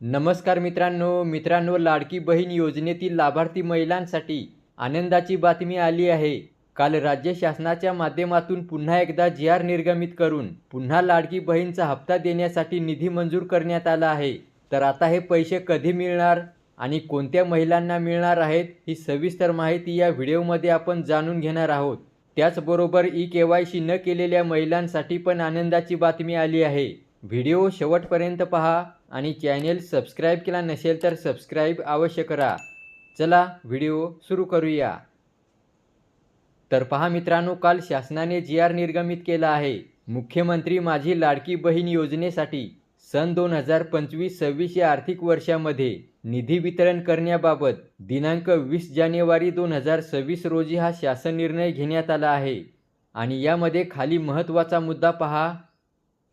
नमस्कार मित्रांनो मित्रांनो लाडकी बहीण योजनेतील लाभार्थी महिलांसाठी आनंदाची बातमी आली आहे. काल राज्य शासनाच्या माध्यमातून पुन्हा एकदा जी आर निर्गमित करून पुन्हा लाडकी बहीणचा हप्ता देण्यासाठी निधी मंजूर करण्यात आला आहे. तर आता हे पैसे कधी मिळणार आणि कोणत्या महिलांना मिळणार आहेत ही सविस्तर माहिती या व्हिडिओमध्ये आपण जाणून घेणार आहोत. त्याचबरोबर ई के वाय सी न केलेल्या महिलांसाठी पण आनंदाची बातमी आली आहे. व्हिडिओ शेवटपर्यंत पहा आणि चॅनेल सबस्क्राईब केला नसेल तर सबस्क्राईब अवश्य करा. चला व्हिडिओ सुरू करूया. तर पहा मित्रांनो काल शासनाने जी आर निर्गमित केला आहे. मुख्यमंत्री माझी लाडकी बहीण योजनेसाठी सन दोन हजार पंचवीस सव्वीस या आर्थिक वर्षामध्ये निधी वितरण करण्याबाबत दिनांक वीस जानेवारी दोन हजार सव्वीस रोजी हा शासन निर्णय घेण्यात आला आहे. आणि यामध्ये खाली महत्त्वाचा मुद्दा पहा.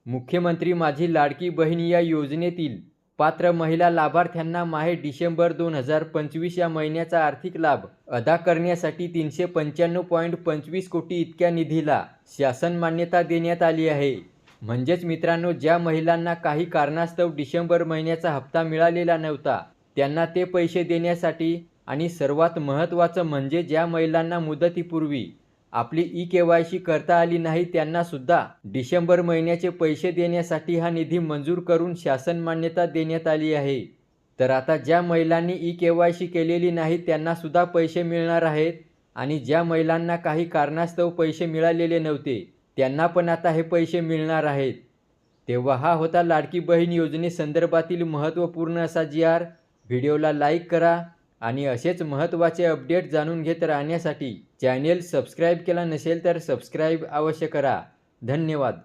मुख्यमंत्री माझी लाडकी बहीण या योजनेतील पात्र महिला लाभार्थ्यांना माहे डिसेंबर दोन हजार पंचवीस या महिन्याचा आर्थिक लाभ अदा करण्यासाठी तीनशे पंच्याण्णव पॉईंट पंचवीस कोटी इतक्या निधीला शासन मान्यता देण्यात आली आहे. म्हणजेच मित्रांनो ज्या महिलांना काही कारणास्तव डिसेंबर महिन्याचा हप्ता मिळालेला नव्हता त्यांना ते पैसे देण्यासाठी आणि सर्वात महत्त्वाचं म्हणजे ज्या महिलांना मुदतीपूर्वी आपली ई के वाय सी करता आली नाही त्यांना सुद्धा डिसेंबर महिन्याचे पैसे देण्यासाठी हा निधी मंजूर करून शासन मान्यता देण्यात आली आहे. तर आता ज्या महिलांनी ई के वाय सी केलेली नाही त्यांना सुद्धा पैसे मिळणार आहेत आणि ज्या महिलांना काही कारणास्तव पैसे मिळालेले नव्हते त्यांना पण आता हे पैसे मिळणार आहेत. तेव्हा हा होता लाडकी बहीण योजनेसंदर्भातील महत्त्वपूर्ण असा जी आर. व्हिडिओला लाईक करा आणि असेच महत्त्वाचे अपडेट जाणून घेत राहण्यासाठी चॅनेल सबस्क्राईब केला नसेल तर सबस्क्राईब अवश्य करा. धन्यवाद.